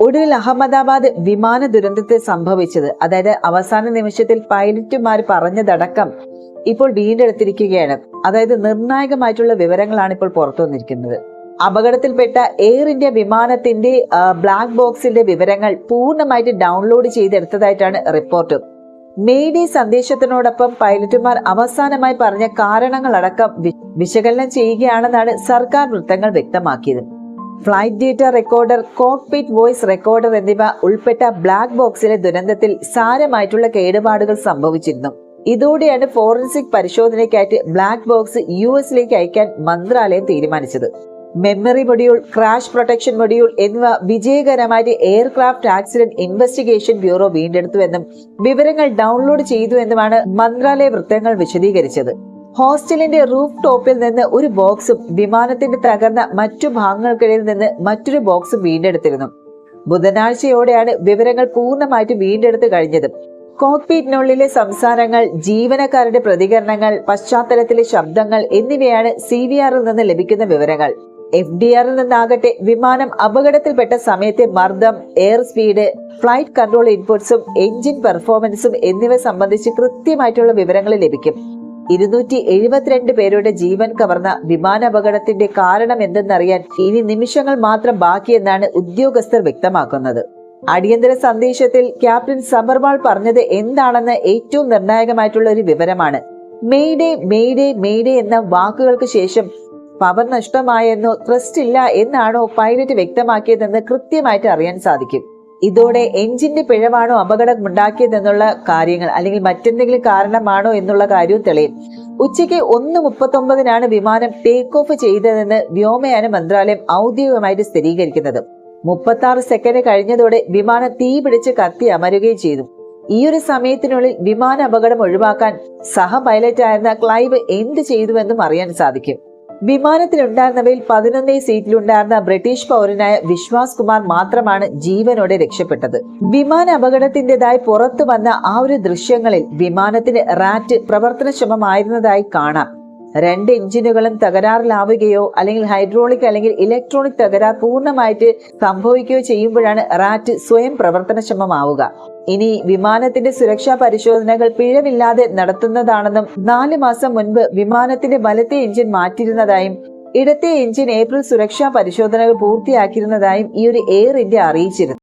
ഒടുവിൽ അഹമ്മദാബാദ് വിമാന ദുരന്തത്തിൽ സംഭവിച്ചത്. അതായത് അവസാന നിമിഷത്തിൽ പൈലറ്റുമാർ പറഞ്ഞതടക്കം ഇപ്പോൾ വീണ്ടെടുത്തിരിക്കുകയാണ്. അതായത് നിർണായകമായിട്ടുള്ള വിവരങ്ങളാണ് ഇപ്പോൾ പുറത്തു വന്നിരിക്കുന്നത്. അപകടത്തിൽപ്പെട്ട എയർ ഇന്ത്യ വിമാനത്തിന്റെ ബ്ലാക്ക് ബോക്സിന്റെ വിവരങ്ങൾ പൂർണമായിട്ട് ഡൗൺലോഡ് ചെയ്തെടുത്തതായിട്ടാണ് റിപ്പോർട്ട്. മേഡി സന്ദേശത്തിനോടൊപ്പം പൈലറ്റുമാർ അവസാനമായി പറഞ്ഞ കാരണങ്ങളടക്കം വിശകലനം ചെയ്യുകയാണെന്നാണ് സർക്കാർ വൃത്തങ്ങൾ വ്യക്തമാക്കിയത്. Flight data recorder cockpit voice recorder എന്നിവ ഉൾപ്പെട്ട ബ്ലാക്ക് ബോക്സിലെ ദുരന്തത്തിൽ സാരമായിട്ടുള്ള കേടുപാടുകൾ സംഭവിച്ചിരുന്നു. ഇതോടെയാണ് ഫോറൻസിക് പരിശോധനയ്ക്കായിട്ട് ബ്ലാക്ക് ബോക്സ് യു എസിലേക്ക് അയക്കാൻ മന്ത്രാലയം തീരുമാനിച്ചത്. Memory module crash protection module എന്നിവ വിജയകരമായിട്ട് എയർക്രാഫ്റ്റ് ആക്സിഡന്റ് ഇൻവെസ്റ്റിഗേഷൻ ബ്യൂറോ വീണ്ടെടുത്തുവെന്നും വിവരങ്ങൾ ഡൗൺലോഡ് ചെയ്തു എന്നുമാണ് മന്ത്രാലയ വൃത്തങ്ങൾ വിശദീകരിച്ചത്. ഹോസ്റ്റലിന്റെ റൂഫ് ടോപ്പിൽ നിന്ന് ഒരു ബോക്സും വിമാനത്തിന്റെ തകർന്ന മറ്റു ഭാഗങ്ങൾക്കിടയിൽ നിന്ന് മറ്റൊരു ബോക്സും വീണ്ടെടുത്തിരുന്നു. ബുധനാഴ്ചയോടെയാണ് വിവരങ്ങൾ പൂർണമായിട്ട് വീണ്ടെടുത്ത് കഴിഞ്ഞത്. കോക്പീറ്റിനുള്ളിലെ സംസാരങ്ങൾ ജീവനക്കാരുടെ പ്രതികരണങ്ങൾ പശ്ചാത്തലത്തിലെ ശബ്ദങ്ങൾ എന്നിവയാണ് സി വി ആറിൽ നിന്ന് ലഭിക്കുന്ന വിവരങ്ങൾ. എഫ് ഡി ആറിൽ നിന്നാകട്ടെ വിമാനം അപകടത്തിൽപ്പെട്ട സമയത്തെ മർദ്ദം എയർ സ്പീഡ് ഫ്ലൈറ്റ് കൺട്രോൾ ഇൻപുട്സും എഞ്ചിൻ പെർഫോമൻസും എന്നിവ സംബന്ധിച്ച് കൃത്യമായിട്ടുള്ള വിവരങ്ങൾ ലഭിക്കും. ഇരുന്നൂറ്റി എഴുപത്തിരണ്ട് പേരുടെ ജീവൻ കവർന്ന വിമാനാപകടത്തിന്റെ കാരണം എന്തെന്നറിയാൻ ഇനി നിമിഷങ്ങൾ മാത്രം ബാക്കിയെന്നാണ് ഉദ്യോഗസ്ഥർ വ്യക്തമാക്കുന്നത്. അടിയന്തര സന്ദേശത്തിൽ ക്യാപ്റ്റൻ സബർവാൾ പറഞ്ഞത് എന്താണെന്ന് ഏറ്റവും നിർണായകമായിട്ടുള്ള ഒരു വിവരമാണ്. മെയ്ഡേ മെയ്ഡേ മെയ്ഡേ എന്ന വാക്കുകൾക്ക് ശേഷം പവർ നഷ്ടമായെന്നോ ത്രസ്റ്റ് ഇല്ല എന്നാണോ പൈലറ്റ് വ്യക്തമാക്കിയതെന്ന് കൃത്യമായിട്ട് അറിയാൻ സാധിക്കും. ഇതോടെ എഞ്ചിന്റെ പിഴവാണോ അപകടം ഉണ്ടാക്കിയതെന്നുള്ള കാര്യങ്ങൾ അല്ലെങ്കിൽ മറ്റെന്തെങ്കിലും കാരണമാണോ എന്നുള്ള കാര്യവും തെളിയും. ഉച്ചയ്ക്ക് ഒന്ന് മുപ്പത്തൊമ്പതിനാണ് വിമാനം ടേക്ക് ഓഫ് ചെയ്തതെന്ന് വ്യോമയാന മന്ത്രാലയം ഔദ്യോഗികമായിട്ട് സ്ഥിരീകരിക്കുന്നത്. മുപ്പത്തി ആറ് സെക്കൻഡ് കഴിഞ്ഞതോടെ വിമാനം തീ പിടിച്ച് കത്തി അമരുകയും ചെയ്തു. ഈ ഒരു സമയത്തിനുള്ളിൽ വിമാന അപകടം ഒഴിവാക്കാൻ സഹ പൈലറ്റായിരുന്ന ക്ലൈവ് എന്ത് ചെയ്തുവെന്നും അറിയാൻ സാധിക്കും. വിമാനത്തിലുണ്ടായിരുന്നവയിൽ പതിനൊന്നേ സീറ്റിലുണ്ടായിരുന്ന ബ്രിട്ടീഷ് പൗരനായ വിശ്വാസ് കുമാർ മാത്രമാണ് ജീവനോടെ രക്ഷപ്പെട്ടത്. വിമാന അപകടത്തിന്റേതായി പുറത്തു വന്ന ആ ഒരു ദൃശ്യങ്ങളിൽ വിമാനത്തിന് റാറ്റ് പ്രവർത്തനക്ഷമമായിരുന്നതായി കാണാം. രണ്ട് എഞ്ചിനുകളും തകരാറിലാവുകയോ അല്ലെങ്കിൽ ഹൈഡ്രോളിക് അല്ലെങ്കിൽ ഇലക്ട്രോണിക് തകരാർ പൂർണമായിട്ട് സംഭവിക്കുകയോ ചെയ്യുമ്പോഴാണ് റാറ്റ് സ്വയം പ്രവർത്തനക്ഷമമാവുക. ഇനി വിമാനത്തിന്റെ സുരക്ഷാ പരിശോധനകൾ പിഴവില്ലാതെ നടത്തുന്നതാണെന്നും നാല് മാസം മുൻപ് വിമാനത്തിന്റെ വലത്തെ എഞ്ചിൻ മാറ്റിയിരുന്നതായും ഇടത്തെ എഞ്ചിൻ ഏപ്രിൽ സുരക്ഷാ പരിശോധനകൾ പൂർത്തിയാക്കിയിരുന്നതായും ഈ ഒരു എയർ ഇന്ത്യ അറിയിച്ചിരുന്നു.